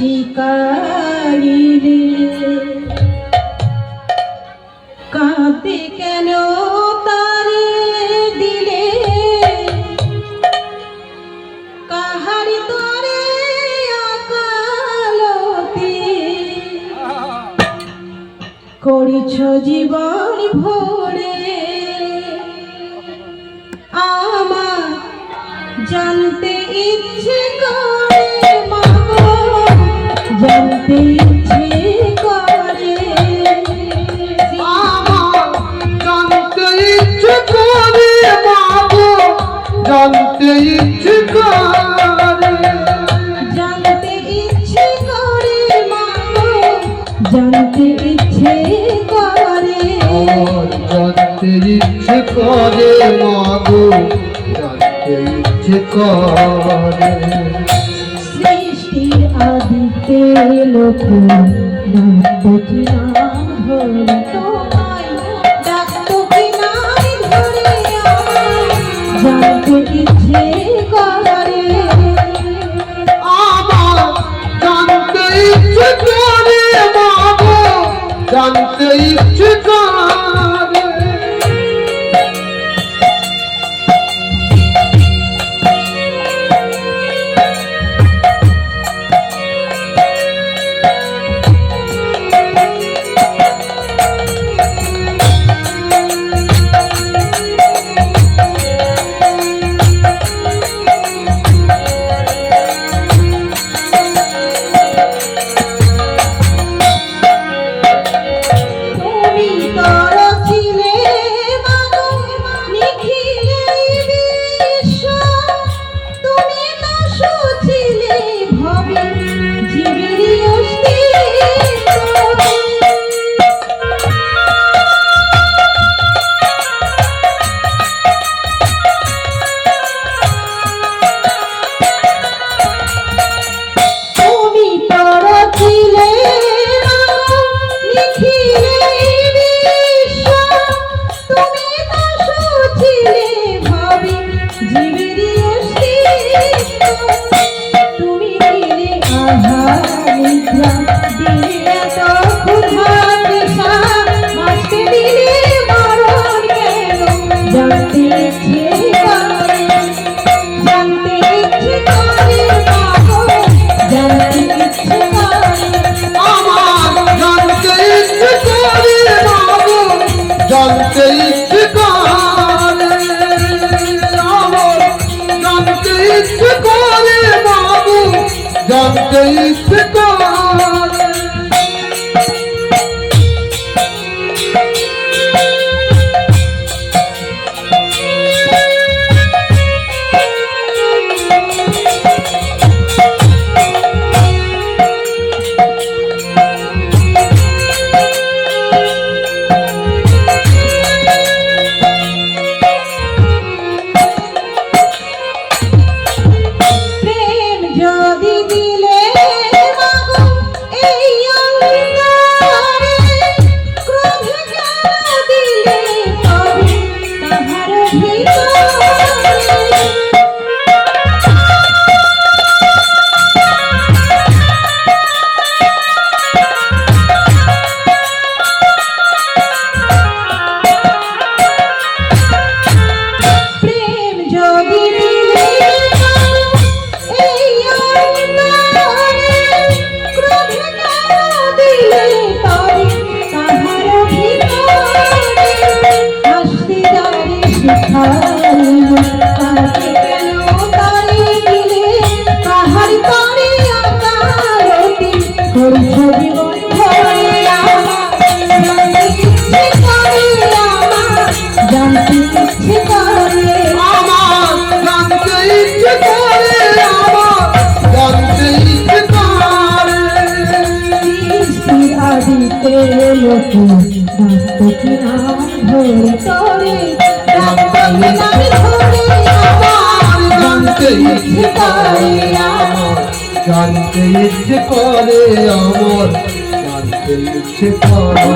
শিকারিলে কাঁদতে কেন তারে দিলে? কাহারি তরে আকালতে করিছ জীবন ভরে? আমার জানতে ইচ্ছে করে জানতে ইচ্ছে করে। জানতে ইচ্ছে করে মাগো জানতে ইচ্ছে করে। জানতে ইচ্ছে করে মাগো জানতে ইচ্ছে করে। জানতে ইচ্ছে করে মাগো জানতে ইচ্ছে করে। সৃষ্টি আদিতে লোক ডাকতো কি নাম ধরে। ডাকতো কি আমার জানতে ইচ্ছে করে জানতে ইচ্ছে করে। জানতে ইচ্ছে 你 আদিতে লোক ডাকতো কি নাম ধরে করে ডাকতো জানতে ইচ্ছে করে আমার, জানতে ইচ্ছে করে